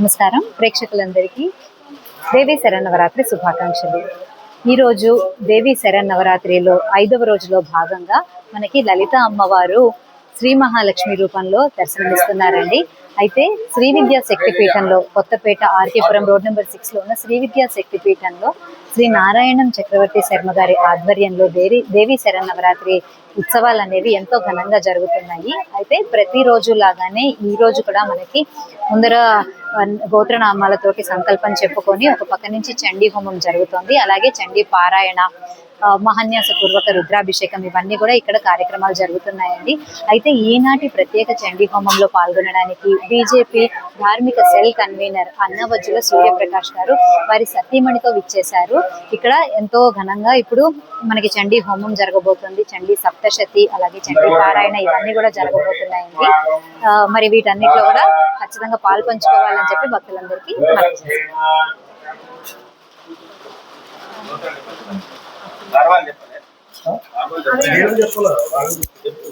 నమస్కారం. ప్రేక్షకులందరికీ దేవి శరన్నవరాత్రి శుభాకాంక్షలు. ఈరోజు దేవి శరన్నవరాత్రిలో ఐదవ రోజులో భాగంగా మనకి లలిత అమ్మవారు శ్రీ మహాలక్ష్మి రూపంలో దర్శనమిస్తున్నారండి. అయితే శ్రీ విద్యా శక్తి పీఠంలో కొత్తపేట ఆర్కేపురం రోడ్ నెంబర్ సిక్స్లో ఉన్న శ్రీ విద్యా శక్తి పీఠంలో శ్రీ నారాయణం చక్రవర్తి శర్మ గారి ఆధ్వర్యంలో దేవి దేవి శరన్నవరాత్రి ఉత్సవాలు అనేవి ఎంతో ఘనంగా జరుగుతున్నాయి. అయితే ప్రతిరోజు లాగానే ఈ రోజు కూడా మనకి ముందర గోత్రనామాలతోటి సంకల్పం చెప్పుకొని ఒక పక్క నుంచి చండీ హోమం జరుగుతోంది. అలాగే చండీ పారాయణ మహాన్యాస పూర్వక రుద్రాభిషేకం ఇవన్నీ కూడా ఇక్కడ కార్యక్రమాలు జరుగుతున్నాయండి. అయితే ఈనాటి ప్రత్యేక చండీ హోమంలో పాల్గొనడానికి బీజేపీ ధార్మిక సెల్ కన్వీనర్ అన్నవజ్జుల సూర్యప్రకాష్ గారు వారి సతీమణితో విచ్చేశారు. ఇక్కడ ఎంతో ఘనంగా ఇప్పుడు మనకి చండీ హోమం జరగబోతుంది. చండీ సప్తశతి అలాగే చండీ పారాయణ ఇవన్నీ కూడా జరగబోతున్నాయండి. మరి వీటన్నిటిలో కూడా ఖచ్చితంగా పాలు పంచుకోవాలని చెప్పి భక్తులందరికీ మనవి చేస్తున్నాను. నేను చెప్పలే వాళ్ళు చెప్పు.